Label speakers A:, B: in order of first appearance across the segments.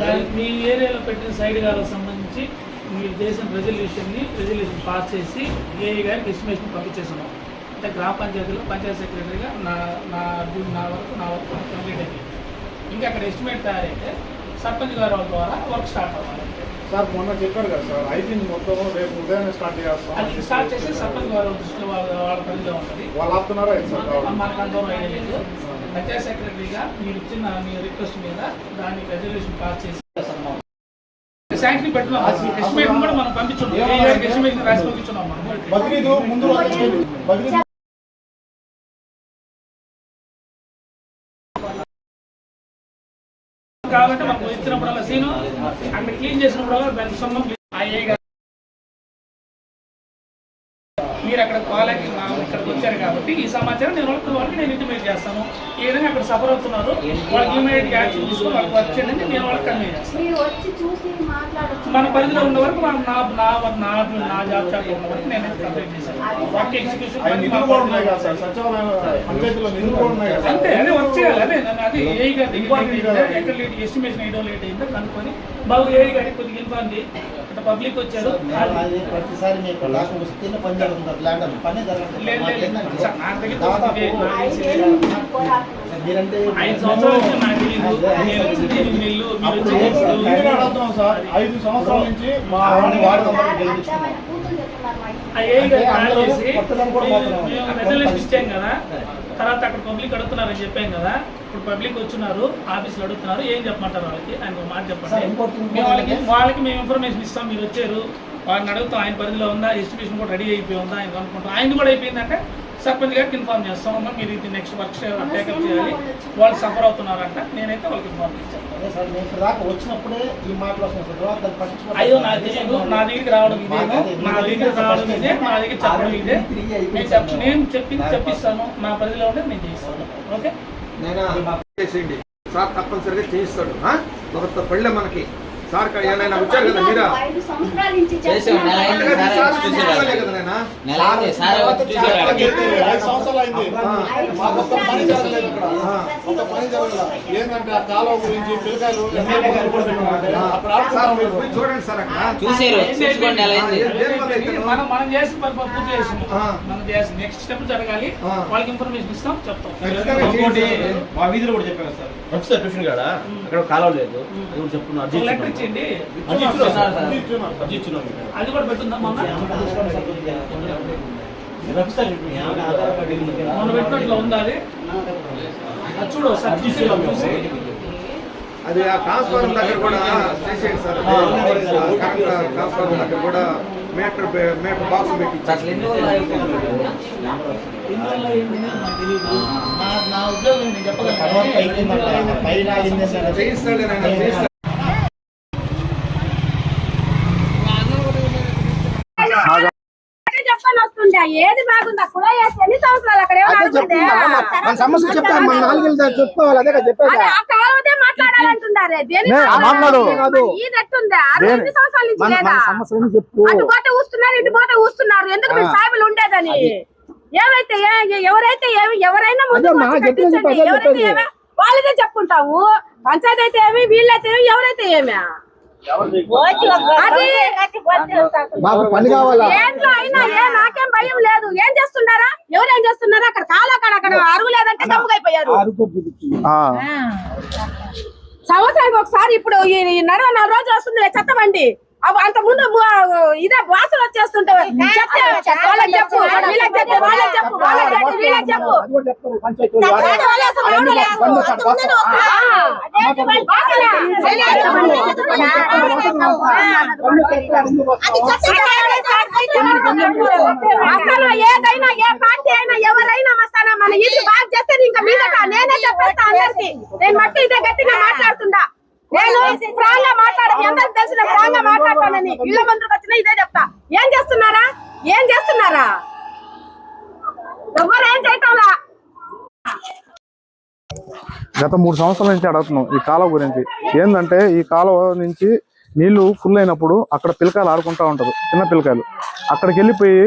A: దాని మీ ఏరియాలో పెట్టిన సైడ్ గారికి సంబంధించి మీరు చేసిన రెజల్యూషన్ని రెజల్యూషన్ పాస్ చేసి ఏఈ గారికి ఎస్టిమేషన్ పంపించేస్తున్నాం. అంటే గ్రామ పంచాయతీలో పంచాయతీ సెక్రటరీగా నా నా నా వరకు నా వరకు కంప్లీట్ అయిపోయింది ఇంకా అక్కడ ఎస్టిమేట్ తయారైతే సర్పంచ్ గారి వాళ్ళ ద్వారా వర్క్ స్టార్ట్ అవ్వాలి.
B: సార్ మొన్న చెప్పారు కదా సార్ అయిపోయింది మొత్తం రేపు ఉదయాన్నే స్టార్ట్ చేస్తాం
A: అది స్టార్ట్ చేసి సర్పంచ్ గారి దృష్టిలో వాళ్ళ వాళ్ళ పరిధిలో ఉంటుంది.
B: వాళ్ళు ఆపుతున్నారా ఏంటి సార్? కావాలి
A: మనకు అంత ఐడియా లేదు. పంచాయత్ సెక్రటరీగా మీరు ఇచ్చిన మీ రిక్వెస్ట్ మీద దానికి రెజల్యూషన్ పాస్ చేసి శాంక్షన్ ఎస్టిమేట్ కూడా మనం పంపించున్నాం. ఎస్టిమేషన్ రాసి పంపించున్నాం మనం.
B: కాబట్టి ముందు
A: మనకు ఇచ్చినప్పుడల్లా సీను అక్కడ క్లీన్ చేసినప్పుడల్లా దానికి సొంతం అయ్యే గారు. మీరు అక్కడ వాళ్ళకి మా ఇక్కడికి వచ్చారు కాబట్టి ఈ సమాచారం నేను వాళ్ళకి వాళ్ళకి నేను ఇంటిమేట్ చేస్తాను. ఈ విధంగా అక్కడ సఫర్ అవుతున్నారు వాళ్ళకి ఇమీడియట్ యాక్షన్ తీసుకొని వాళ్ళకి వర్క్ చేయండి నేను వాళ్ళకి కన్వే చేస్తాను.
C: మీరు వచ్చి చూసి మాట్లాడచ్చు.
A: మన పరిధిలో ఉన్న వరకు మన- నా నా నా నా జాబ్ చాట్ ఉన్న వరకు నేను కంప్లీట్ చేశాను వర్క్ ఎగ్జిక్యూషన్ అంతే అదే వర్క్ చేయాలి అదే అదే ఏఈ గారి ఎక్కడ లేట్ ఎస్టిమేషన్ వేయడం లేట్ అయిందో కనుక్కొని బాబు ఏఈ గారికి కొద్దిగా ఇన్ఫార్మ్ చేయి. ఇట్లా పబ్లిక్ వచ్చారు.
D: అది ప్రతిసారి మీకు లాస్ట్ వస్తే పని జరుగుతుంది. ల్యాండ్ అని పని జరగదు. మీరంటే
A: ఐదు సంవత్సరాల నుంచి
B: మా
A: ఇచ్చాం కదా. తర్వాత అక్కడ పబ్లిక్ అడుగుతున్నారని చెప్పాం కదా. ఇప్పుడు పబ్లిక్ వచ్చినారు ఆఫీసులో అడుగుతున్నారు. ఏం చెప్పమంటారు వాళ్ళకి? ఆయన ఒక మాట చెప్పండి. వాళ్ళకి వాళ్ళకి మేము ఇన్ఫర్మేషన్ ఇస్తాం మీరు వచ్చారు. వాళ్ళని అడుగుతాం ఆయన పరిధిలో ఉందా? ఎస్టిమేషన్ కూడా రెడీ అయిపోయి ఉందా? ఆయన కనుక్కుంటాం. ఆయన కూడా అయిపోయిందంటే సర్పంచ్ గారికి ఇన్ఫార్మ్ చేస్తాం. అమ్మా మీరు ఇది నెక్స్ట్ వర్క్ టేకప్ చేయాలి. వాళ్ళు సఫర్ అవుతున్నారంట. నేనైతే వాళ్ళకి ఇన్ఫార్మ్
D: నేను దాకా వచ్చినప్పుడే ఈ మాటలు.
A: అయ్యో తెలియదు. నా దగ్గరికి రావడం ఇదేమో నా దగ్గరికి రావడం ఇదే. నా దగ్గర చెప్పడం ఇదే. నేను నేను చెప్పింది చెప్పిస్తాను. నా పరిధిలో ఉంటే నేను చేస్తాను ఓకే?
E: చేసేయండి. సార్ తప్పనిసరిగా చేయిస్తాడు? ఒక పళ్ళే మనకి. సార్ కా- ఏమైనా వచ్చారు కదా మీరా?
F: చేసాం, సార్
E: సార్
F: సార్
E: సార్ చూడండి సార్
A: మనం మనం చేసి పూర్తి
E: ఆ.
A: మనం చేసి నెక్స్ట్ స్టెప్ జరగాలి.
E: ఆ.
A: వాళ్ళకి ఇన్ఫర్మేషన్ ఇస్తాం చెప్తాం.
G: మా వీధిలో కూడా చెప్పాను సార్. ప్రొఫెసర్ ట్యూషన్ కాడ అక్కడ కాలువ లేదు. అది కూడా చెప్తున్నా
A: ఇచ్చేయండి
B: అది
A: కూడా పెట్టుందా మొన్న. మొన్న పెట్టినట్లు ఉందా అది? అది చూడు ఒకసారి చూసి చూసి
E: అది ఆ ట్రాన్స్ఫార్మర్ దగ్గర కూడా చేసేయండి సార్. ట్రాన్స్ఫార్మర్ దగ్గర కూడా మీటర్ మీటర్ బాక్స్ పెట్టి
A: నా ఉద్యోగం నేను చెప్పగలను.
E: చేయిస్తాడు.
C: వస్తుండే ఏది బాగుందా? వేసి ఎన్ని సంవత్సరాలు అక్కడ?
H: మన సమస్య చెప్తాను మన నాలుగేళ్ళు చెప్పుకోవాలి అదే కదా చెప్పేది.
C: అదే ఆ కాలువదే మాట్లాడాలంటున్నారే. దేని
H: నే, మాట్లాడు.
C: కాదు ఇది ఎట్టుందా అది
H: దేని?
C: ఎన్ని సంవత్సరాల నుంచి
H: మన
C: లేదా?
H: మన సమస్యలను చెప్పు.
C: అటు పోతే ఊస్తున్నారు ఇటు పోతే ఊస్తున్నారు. ఎందుకు. సాయిబులు ఉండేదని? ఎవరైతే ఎవరైనా ఎవరైతే వాళ్ళదే చెప్పుకుంటాము. పంచాయతీ అయితే ఏమి వీళ్ళైతే ఏమి ఎవరైతే ఏమి?
H: మాకు పని కావాలా?
C: ఏంట్లో అయినా ఏ నాకేం భయం లేదు. ఏం చేస్తున్నారా? ఎవరేం చేస్తున్నారా? అక్కడ కాలా అక్కడ అక్కడ అరుగు లేదంటే దమ్ముగైపోయారు
H: ఆ,
C: సంవత్సరానికి ఒకసారి ఇప్పుడు నడవ నాలుగు రోజులు వస్తుంది చెత్త బండి. అవి అంత ముందు ఇదే వాసన వచ్చేస్తుంటే చెప్పు వీళ్ళకి చెప్పు చెప్పు చెప్పు చెప్పు అసలు ఏదైనా ఏ పార్టీ అయినా ఎవరైనా మస్తానా మన ఇల్లు బాగా చేస్తే ఇంకా మీదట నేనే చెప్పేస్తా అందరికి. నేను మట్టి ఇదే గట్టిగా మాట్లాడుతుండా నేను స్ట్రాంగ్గా మాట్లాడ మీ అందరికి తెలిసిన స్ట్రాంగ్గా మాట్లాడతానని ఇళ్ళ మందుకు వచ్చినా ఇదే చెప్తా. ఏం చేస్తున్నారా? ఏం చేస్తున్నారా? ఎవరు ఏం చేయటంలా?
B: గత మూడు సంవత్సరాల నుంచి అడుగుతున్నాం ఈ కాలువ గురించి. ఏంటంటే ఈ కాలువ నుంచి నీళ్ళు ఫుల్ అయినప్పుడు అక్కడ పిల్లకాయలు ఆడుకుంటా ఉంటారు చిన్న పిల్లకాయలు అక్కడికి వెళ్ళిపోయి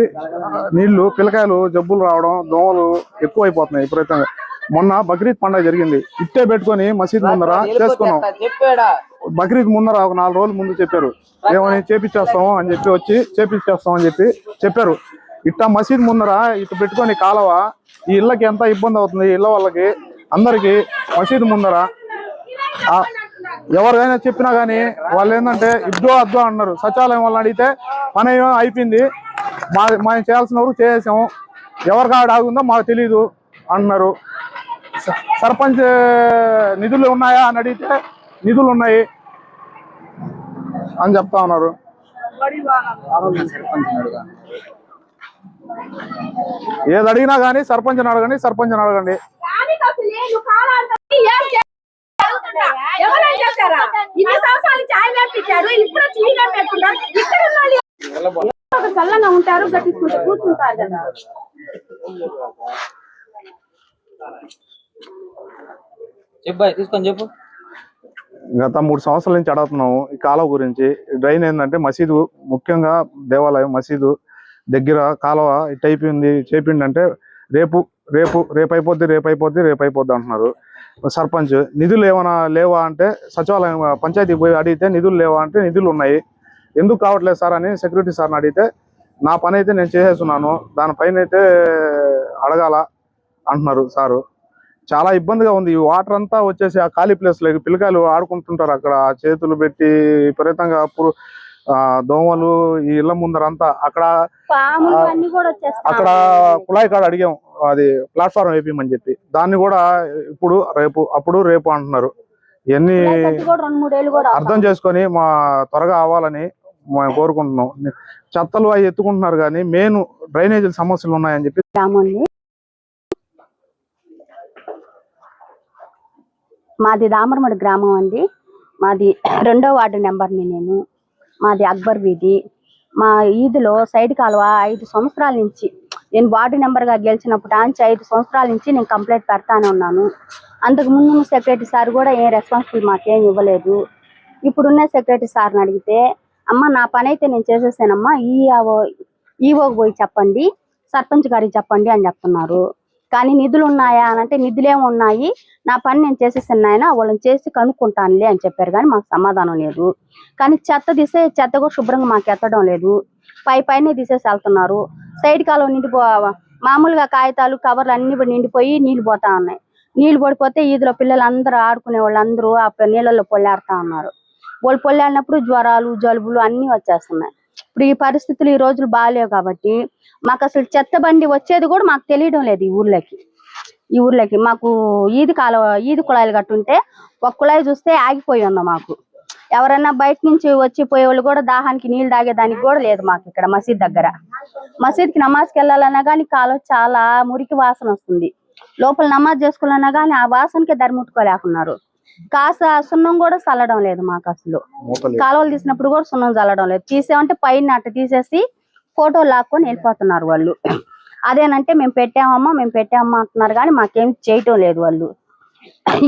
B: నీళ్ళు పిల్లకాయలు జబ్బులు రావడం దోమలు ఎక్కువ అయిపోతున్నాయి విపరీతంగా. మొన్న బక్రీద్ పండుగ జరిగింది. ఇట్టే పెట్టుకొని మసీద్ ముందర చేసుకున్నాం. బక్రీద్ ముందర ఒక నాలుగు రోజుల ముందు చెప్పారు. ఏమని చేపించేస్తాము అని చెప్పి వచ్చి చేపించేస్తాం అని చెప్పి చెప్పారు. ఇట్టా మసీద్ ముందర ఇటు పెట్టుకొని కాలువ ఈ ఇళ్ళకి ఎంత ఇబ్బంది అవుతుంది? ఇళ్ళ వాళ్ళకి అందరికి మసీద్ ముందర ఎవరికైనా చెప్పినా గానీ వాళ్ళు ఏంటంటే ఇద్దో అద్దో అన్నారు. సచివాలయం వాళ్ళని అడిగితే పని ఏమో అయిపోయింది. మా మేము చేయాల్సిన వరకు చేసాము ఎవరికి ఆడ ఆగుందో మాకు తెలియదు అంటున్నారు స- సర్పంచ్ నిధులు ఉన్నాయా అని అడిగితే నిధులు ఉన్నాయి అని చెప్తా ఉన్నారు. ఏది అడిగినా కానీ సర్పంచ్ అడగండి సర్పంచ్ అడగండి.
F: చల్లగా ఉంటారు గట్టించుకుంటూ కూర్చుంటారు కదా.
I: తీసుకొని చెప్పు.
B: గత మూడు సంవత్సరాల నుంచి అడుగుతున్నాము ఈ కాలువ గురించి. డ్రైన్ ఏంటంటే మసీదు ముఖ్యంగా దేవాలయం మసీదు దగ్గర కాలువ ఇట్ అయిపోయింది చేపిండంటే రేపు రేపు రేపు అయిపోద్ది రేపు అయిపోద్ది రేపు అయిపోద్ది అంటున్నారు. సర్పంచ్ నిధులు ఏమైనా లేవా అంటే సచివాలయం పంచాయతీకి పోయి అడిగితే నిధులు లేవా అంటే నిధులు ఉన్నాయి. ఎందుకు కావట్లేదు సార్ అని సెక్యూరిటీ సార్ని అడిగితే నా పని అయితే నేను చేసేస్తున్నాను దానిపైన అయితే అడగాల అంటున్నారు సారు. చాలా ఇబ్బందిగా ఉంది. ఈ వాటర్ అంతా వచ్చేసి ఆ ఖాళీ ప్లేస్లో పిల్లకాయలు ఆడుకుంటుంటారు అక్కడ. చేతులు పెట్టి విపరీతంగా దోమలు ఈ ఇళ్ళ ముందర అంతా అక్కడ అక్కడ కుళాయి కాడ అడిగాం. అది ప్లాట్ఫామ్ వేపిమని చెప్పి. దాన్ని కూడా ఇప్పుడు రేపు అప్పుడు రేపు అంటున్నారు. ఇవన్నీ అర్థం చేసుకొని మా త్వరగా అవ్వాలని మేము కోరుకుంటున్నాం. చెత్తలు అవి ఎత్తుకుంటున్నారు కానీ మెయిన్ డ్రైనేజీల సమస్యలు ఉన్నాయని చెప్పి
F: మాది దామరమడి గ్రామం అండి. మాది రెండో వార్డు నెంబర్ని నేను. మాది అక్బర్ వీధి. మా ఈదులో సైడ్ కాలువ ఐదు సంవత్సరాల నుంచి నేను వార్డు నెంబర్గా గెలిచినప్పుడు ఆంచి ఐదు సంవత్సరాల నుంచి నేను కంప్లైంట్ పెడతానే ఉన్నాను. అంతకు ముందు సెక్రటరీ సార్ కూడా ఏం రెస్పాన్సిబుల్ మాకేం ఇవ్వలేదు. ఇప్పుడున్న సెక్రటరీ సార్ని అడిగితే అమ్మ నా పని అయితే నేను చేసేసానమ్మా ఈ ఈఓకి పోయి చెప్పండి సర్పంచ్ గారికి చెప్పండి అని చెప్తున్నారు. కానీ నిధులు ఉన్నాయా అని అంటే నిధులేమి ఉన్నాయి నా పని నేను చేసేసాను ఆయన వాళ్ళని చేసి కనుక్కుంటానులే అని చెప్పారు కానీ మాకు సమాధానం లేదు. కానీ చెత్త తీసే చెత్త కూడా శుభ్రంగా మాకు ఎత్తడం లేదు. పై పైనే తీసేసి వెళ్తున్నారు. సైడ్ కాలువ నిండిపో మామూలుగా కాగితాలు కవర్లు అన్ని నిండిపోయి నీళ్ళు పోతా ఉన్నాయి. నీళ్ళు పడిపోతే ఈదులో పిల్లలు అందరూ ఆడుకునే వాళ్ళందరూ ఆ నీళ్ళల్లో పొల్లాడుతా ఉన్నారు. వాళ్ళు పొల్లాడినప్పుడు జ్వరాలు జలుబులు అన్నీ వచ్చేస్తున్నాయి. ఇప్పుడు ఈ పరిస్థితులు ఈ రోజులు బాగాలేవు కాబట్టి మాకు అసలు చెత్త బండి వచ్చేది కూడా మాకు తెలియడం లేదు ఈ ఊర్లోకి. ఈ ఊర్లోకి మాకు ఈది కాలువ ఈది కుళాయిలు కట్టుంటే ఒక కుళాయి చూస్తే ఆగిపోయి ఉందా మాకు. ఎవరైనా బయట నుంచి వచ్చి పోయే వాళ్ళు కూడా దాహానికి నీళ్ళు తాగేదానికి కూడా లేదు మాకు ఇక్కడ మసీద్ దగ్గర. మసీద్కి నమాజ్కి వెళ్ళాలన్నా కానీ కాలువ చాలా మురికి వాసన వస్తుంది. లోపల నమాజ్ చేసుకోవాలన్నా కానీ ఆ వాసనకే దరిముట్టుకోలేకున్నారు. కాస్త సున్నం కూడా చల్లడం లేదు మాకు అసలు. కాలువలు తీసినప్పుడు కూడా సున్నం చల్లడం లేదు. తీసామంటే పైన అట్ట తీసేసి ఫోటో లాక్కొని వెళ్ళిపోతున్నారు వాళ్ళు. అదేనంటే మేము పెట్టామమ్మా మేము పెట్టామమ్మా అంటున్నారు కానీ మాకేం చేయటం లేదు వాళ్ళు.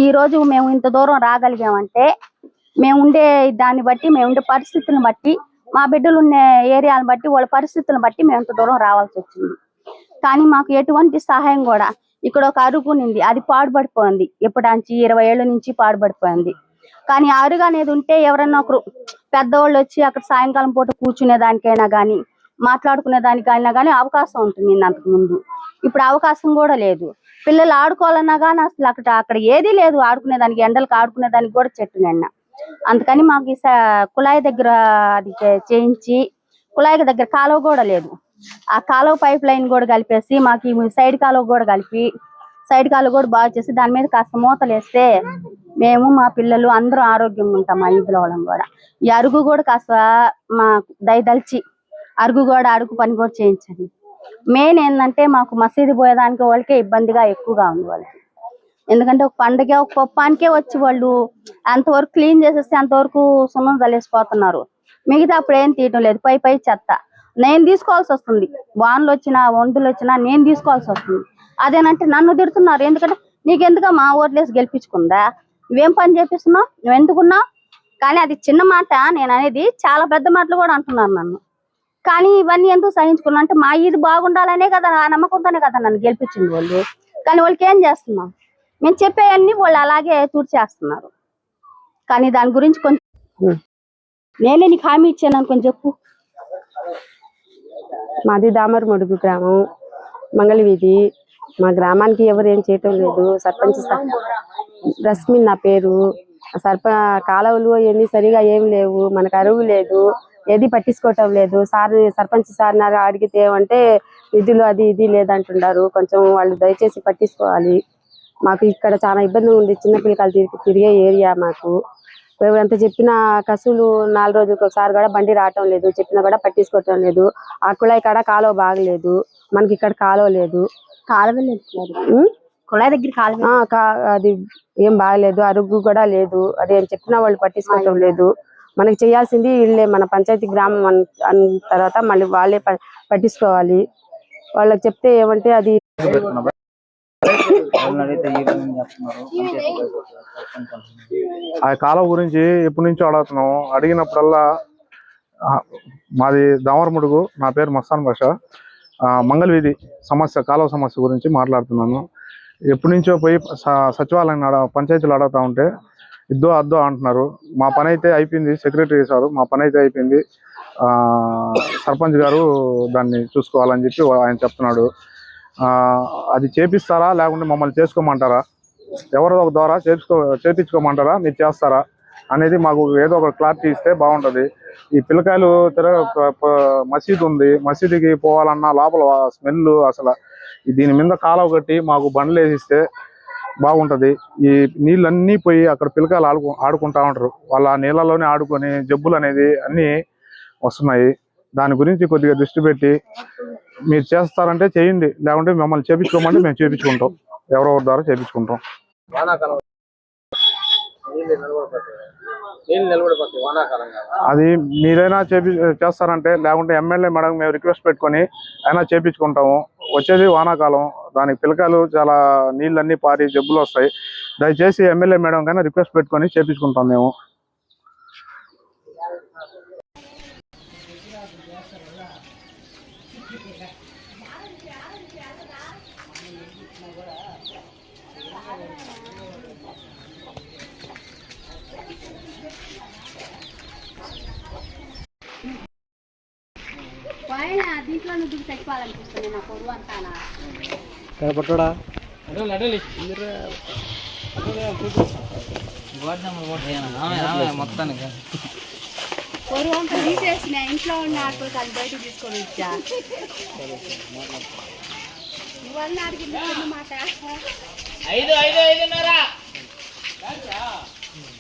F: ఈ రోజు మేము ఇంత దూరం రాగలిగామంటే మేము ఉండే దాన్ని బట్టి మేము ఉండే పరిస్థితులను బట్టి మా బిడ్డలు ఉన్న ఏరియాలను బట్టి వాళ్ళ పరిస్థితులను బట్టి మేము ఇంత దూరం రావాల్సి వచ్చింది. కానీ మాకు ఎటువంటి సహాయం కూడా ఇక్కడ ఒక అరుగు ఉంది అది పాడుపడిపోయింది ఎప్పటించి ఇరవై ఏళ్ళ నుంచి పాడుపడిపోయింది కానీ అరుగు అనేది ఉంటే ఎవరన్నా ఒకరు పెద్దవాళ్ళు వచ్చి అక్కడ సాయంకాలం పూట కూర్చునే దానికైనా కానీ మాట్లాడుకునే దానికైనా కానీ అవకాశం ఉంటుంది అంతకు ముందు. ఇప్పుడు అవకాశం కూడా లేదు. పిల్లలు ఆడుకోవాలన్నా కానీ అసలు అక్కడ అక్కడ ఏదీ లేదు. ఆడుకునే దానికి ఎండలకు ఆడుకునే దానికి కూడా చెట్టు నిన్న అందుకని మాకు కుళాయి దగ్గర అది చే- చేయించి కుళాయి దగ్గర కాలువ కూడా లేదు. ఆ కాలువ పైప్ లైన్ కూడా కలిపేసి మాకు ఈ సైడ్ కాలువ కూడా కలిపి సైడ్ కాలువ కూడా బాగా చేసి దాని మీద కాస్త మూతలు వేస్తే మేము మా పిల్లలు అందరూ ఆరోగ్యంగా ఉంటాం మా ఈదుల వాళ్ళం కూడా. ఈ అరుగు కూడా కాస్త మా దయదలిచి అరుగు కూడా అరుగు పని కూడా చేయించండి. మెయిన్ ఏంటంటే మాకు మసీదు పోయేదానికి వాళ్ళకే ఇబ్బందిగా ఎక్కువగా ఉంది వాళ్ళకి. ఎందుకంటే ఒక పండగ ఒక పప్పానికే వచ్చి వాళ్ళు అంతవరకు క్లీన్ చేసేస్తే అంతవరకు సున్నం చల్లేసిపోతున్నారు మిగతా అప్పుడు ఏం తీయటం లేదు. పై పై చెత్త. నేను తీసుకోవాల్సి వస్తుంది. వానలు వచ్చినా వందులు వచ్చినా నేను తీసుకోవాల్సి వస్తుంది. అదేనంటే నన్ను తిడుతున్నారు. ఎందుకంటే నీకెందుకు మా ఓట్లేసి గెలిపించుకుందా? నువ్వేం పని చేపిస్తున్నావు? నువ్వు ఎందుకున్నావు? కానీ అది చిన్న మాట నేను అనేది చాలా పెద్ద మాటలు కూడా అంటున్నారు నన్ను. కానీ ఇవన్నీ ఎందుకు సహించుకున్నా అంటే మా ఇది బాగుండాలనే కదా ఆ నమ్మకంతోనే కదా నన్ను గెలిపించింది వాళ్ళు. కానీ వాళ్ళకి ఏం చేస్తున్నాం
J: మేము చెప్పేవన్నీ వాళ్ళు అలాగే తుడిచేస్తున్నారు. కానీ దాని గురించి కొంచెం నేనే నీకు హామీ ఇచ్చాను అనుకొని చెప్పు.
K: మాది దామరమడుగు గ్రామం. మంగళ వీధి. మా గ్రామానికి ఎవరు ఏం చేయటం లేదు. సర్పంచ్ రస్మిన్ నా పేరు. సర్ప కాలువలు ఎన్ని సరిగా ఏం లేవు. మనకు అరువు లేదు. ఏది పట్టించుకోవటం లేదు. సార్ సర్పంచ్ సార్ నారు అడిగితే ఏమంటే నిధులు అది ఇది లేదంటున్నారు కొంచెం వాళ్ళు దయచేసి పట్టించుకోవాలి. మాకు ఇక్కడ చాలా ఇబ్బంది ఉంది. చిన్నపిల్లకాయలు తిరిగి తిరిగే ఏరియా మాకు. మేము ఎంత చెప్పినా కసులు నాలుగు రోజులకు ఒకసారి కూడా బండి రావటం లేదు. చెప్పినా కూడా పట్టించుకోవటం లేదు. ఆ కుళాయి కాడ కాలువ బాగలేదు. మనకి ఇక్కడ కాలువ లేదు.
J: కాలువ లేదు? కుళాయి దగ్గర? కాలువ
K: అది ఏం బాగలేదు. అరుగు కూడా లేదు. అది ఏం చెప్పినా వాళ్ళు పట్టించుకోవటం లేదు. మనకి చేయాల్సింది వీళ్ళే మన పంచాయతీ గ్రామం అన్- అన్న తర్వాత మళ్ళీ వాళ్ళే ప- పట్టించుకోవాలి. వాళ్ళకి చెప్తే ఏమంటే అది
B: ఆ కాలువ గురించి ఎప్పటి నుంచో అడుగుతున్నాం అడిగినప్పుడల్లా మాది దామరముడుగు నా పేరు మస్తాన్ భాష. ఆ, మంగళవీధి సమస్య కాలువ సమస్య గురించి మాట్లాడుతున్నాను. ఎప్పటి నుంచో పోయి స- సచివాలయం అడ పంచాయతీలు అడుగుతా ఉంటే ఇద్దో అద్దో అంటున్నారు. మా పని అయితే అయిపోయింది సెక్రటరీ సారు మా పని అయితే అయిపోయింది. ఆ, సర్పంచ్ గారు దాన్ని చూసుకోవాలని చెప్పి ఆయన చెప్తున్నాడు. అది చేపిస్తారా? లేకుంటే మమ్మల్ని చేసుకోమంటారా? ఎవరో ఒక ద్వారా చేపించుకో చేపించుకోమంటారా? మీరు చేస్తారా? అనేది మాకు ఏదో ఒక క్లారిటీ ఇస్తే బాగుంటది. ఈ పిల్లకాయలు తిరగ మసీదు ఉంది. మసీదుకి పోవాలన్నా లోపల స్మెల్ అసలు దీని మీద కాలువ కట్టి మాకు బండ్లు వేసిస్తే బాగుంటది. ఈ నీళ్ళన్నీ పోయి అక్కడ పిల్లకాయలు ఆడుకు ఆడుకుంటా ఉంటారు. వాళ్ళ ఆ నీళ్ళలోనే ఆడుకొని జబ్బులు అనేది అన్నీ వస్తున్నాయి. దాని గురించి కొద్దిగా దృష్టి పెట్టి మీరు చేస్తారంటే చేయండి. లేకుంటే మిమ్మల్ని చేపించుకోమంటే మేము చేపించుకుంటాం. ఎవరో ఒకరి ద్వారా చేపించుకుంటాం. అది మీరైనా చేపి చేస్తారంటే లేకుంటే ఎమ్మెల్యే మేడం మేము రిక్వెస్ట్ పెట్టుకొని అయినా చేపించుకుంటాము. వచ్చేది వానాకాలం. దానికి పిల్లకాయలు చాలా నీళ్ళన్నీ పారి జబ్బులు వస్తాయి. దయచేసి ఎమ్మెల్యే మేడం కన్నా రిక్వెస్ట్ పెట్టుకొని చేపించుకుంటాం మేము.
J: నువ్వు నా
I: మొత్తానికి.
J: అంతా తీసేసిన ఇంట్లో ఉన్న ఆటలు కానీ బయటకు తీసుకొని వచ్చా? నువ్వన్నీ అడిగింది మాట.
A: ఐదు ఐదు ఐదున్నర.